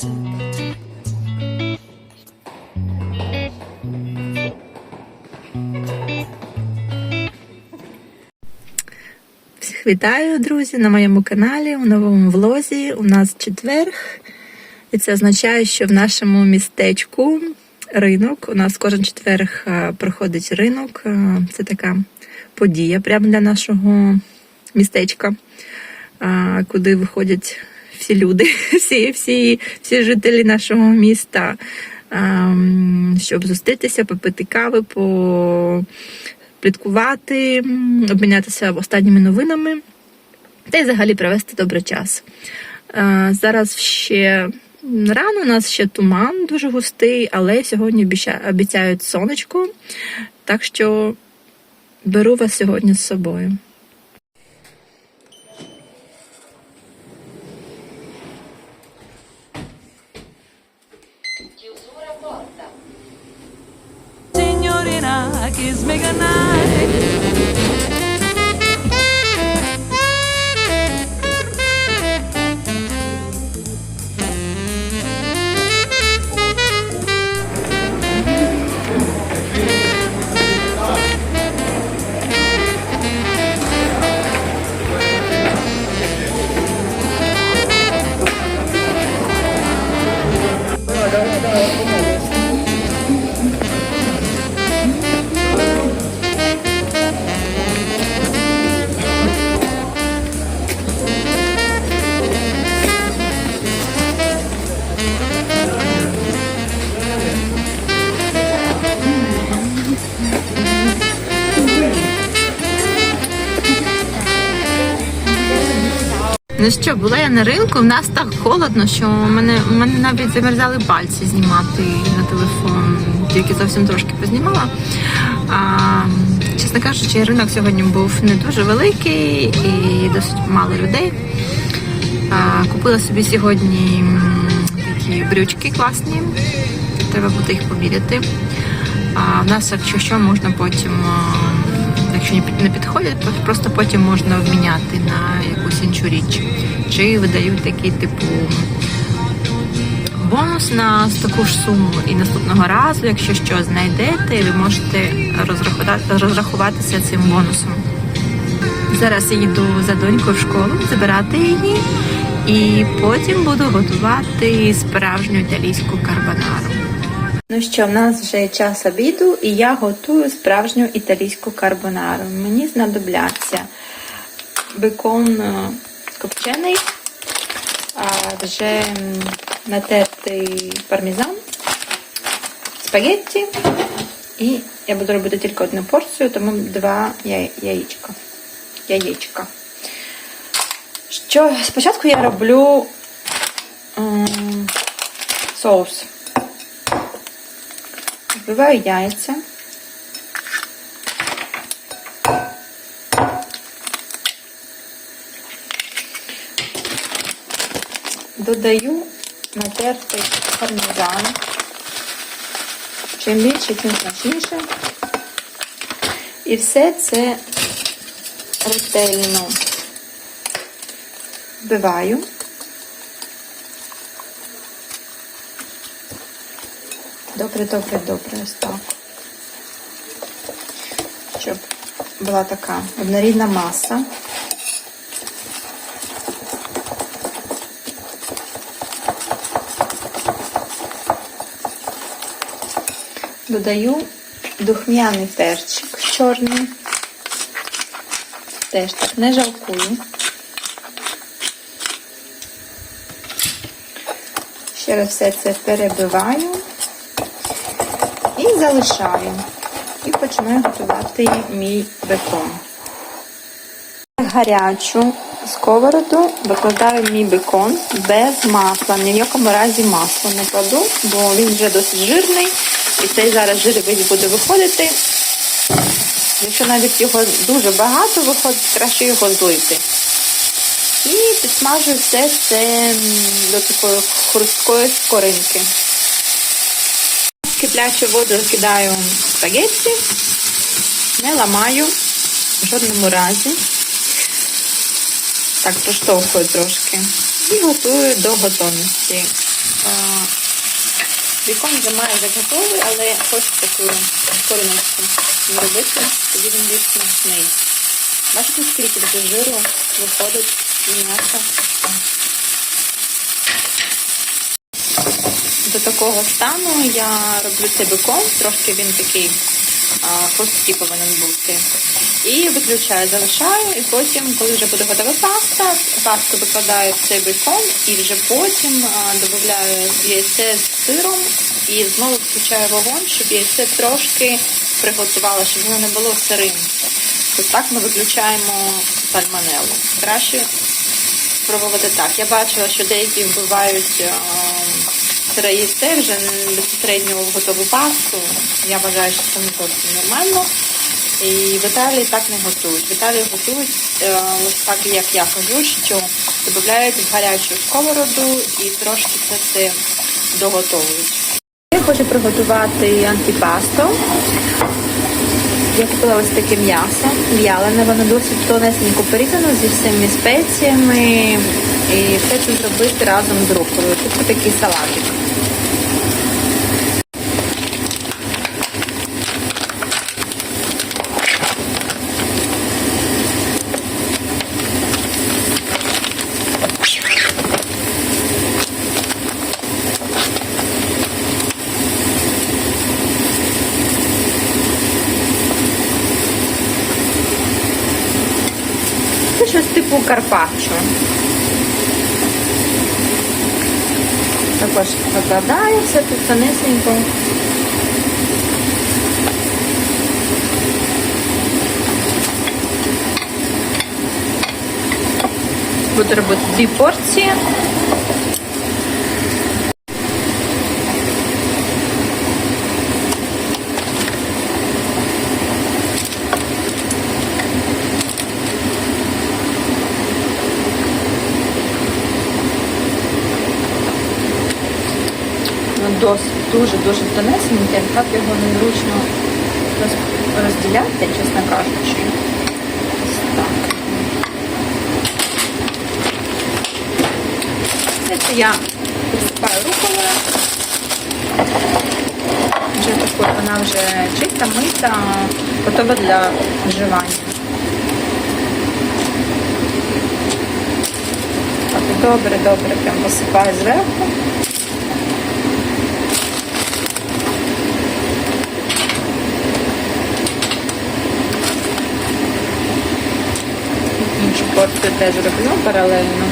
Всіх вітаю, друзі, на моєму каналі у новому влозі. У нас четверг, і це означає, що в нашому містечку ринок. У нас кожен четверг е, проходить ринок. Е, Це така подія прямо для нашого містечка, е, куди виходять всі люди, всі, всі, всі жителі нашого міста, ем, щоб зустрітися, попити кави, по пліткувати, м, обмінятися останніми новинами та й взагалі провести добрий час. Е, Зараз ще рано, у нас ще туман дуже густий, але сьогодні обіцяють сонечко, так що беру вас сьогодні з собою. Lucky's Mega Night. Ну що, була я на ринку, в нас так холодно, що мене, в мене навіть замерзали пальці знімати на телефон, тільки зовсім трошки познімала. А, чесно кажучи, ринок сьогодні був не дуже великий і досить мало людей. А, купила собі сьогодні такі брючки класні, треба буде їх поміряти. А в нас, якщо що, можна потім, якщо не під- підходять, то просто потім можна обміняти на якусь іншу річ. Чи видають такий типу бонус на таку ж суму. І наступного разу, якщо що знайдете, ви можете розрахуватися цим бонусом. Зараз я їду за донькою в школу забирати її, і потім буду готувати справжню італійську карбонару. Ну що, в нас вже час обіду, і я готую справжню італійську карбонару. Мені знадобляться бекон е, копчений, вже натертий пармезан, спагетті. І я буду робити тільки одну порцію, тому два яєчка. Яєчка. Що спочатку я роблю м, соус. Вбиваю яйця. Додаю натертий пармезан. Чим більше, тим смачніше. І все це ретельно вбиваю. Добре, добре, добре, ось так. Щоб була така однорідна маса. Додаю духмяний перчик чорний. Теж так не жалкую. Ще раз все це перебиваю і залишаю. І починаю готувати мій бекон. Гарячу сковороду викладаю мій бекон без масла. Ні в якому разі масло не кладу, бо він вже досить жирний. І цей зараз жир буде виходити. Якщо навіть його дуже багато виходить, краще його злити. І підсмажую все це до такої хрусткої скоринки. Киплячу воду кидаю спагетті, не ламаю в жодному разі. Так, проштовхую трошки. І готую до готовності. Бікон вже майже готовий, але хочу таку коріночку зробити, тоді він більш смачний. Бачите, скільки жиру виходить з м'яса. До такого стану я роблю цей бекон, трошки він такий хрусткий повинен бути. І виключаю, залишаю, і потім, коли вже буде готова паста, пасту викладаю в цей бекон і вже потім додаю яйце з сиром і знову включаю вогонь, щоб яйце трошки приготувало, щоб воно не було сирим. Ось так ми виключаємо сальмонелу. Краще спробувати так. Я бачила, що деякі вбивають сире вже безпосередньо в готову пасту. Я вважаю, що це не зовсім нормально. І в Італії так не готують. В Італії готують е, ось так, як я кажу, що додають в гарячу сковороду і трошки це все доготовують. Я хочу приготувати антипасто. Я купила ось таке м'ясо в'ялене, воно досить тонесенько порізано зі всіми спеціями. І все це зробити разом з руколою. Тобто такий салатик. Це щось типу карпаччо. Також викладаю все тут тонесенько. Буду робити дві порції. Досить дуже-дуже тонесеньке, так його незручно розділяти, чесно кажучи. Так. Я посипаю руколою. Вже такою вона вже чиста, мита, готова для вживання. Добре-добре прям посипаю зверху. Порцію теж роблю паралельно.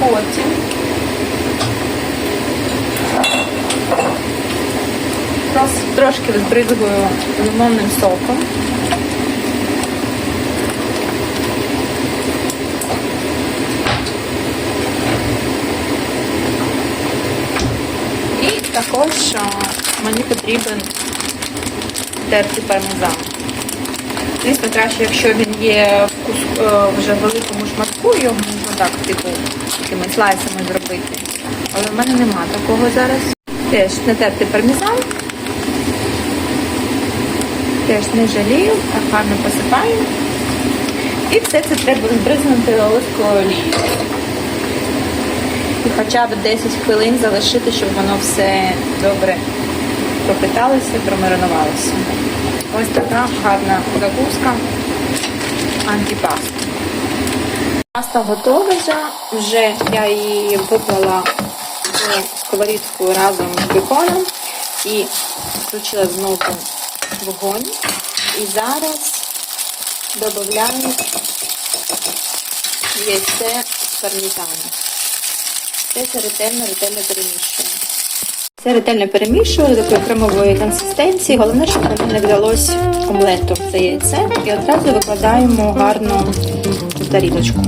Потім трошки збризгую лимонним соком. І також а, мені потрібен тертий пармезан. Звісно, краще, якщо він є в кус- е, вже великому шматку, його можна так, типу, такими слайсами зробити. Але в мене нема такого зараз. Теж натертий пармезан. Теж не жалію, так гарно посипаю. І все це треба збризнути оливковою олією і хоча б 10 хвилин залишити, щоб воно все добре пропиталося, промаринувалося. Ось така гарна закуска антипаста. Паста готова вже, вже я її виклала в сковорідку разом з беконом і включила знову вогонь. І зараз додаю яйце з. Все це ретельно, ретельно перемішуємо. Це ретельно перемішую до кремової консистенції. Головне, щоб воно не вдалося омлету це яйце. І одразу викладаємо гарно в тарілочку.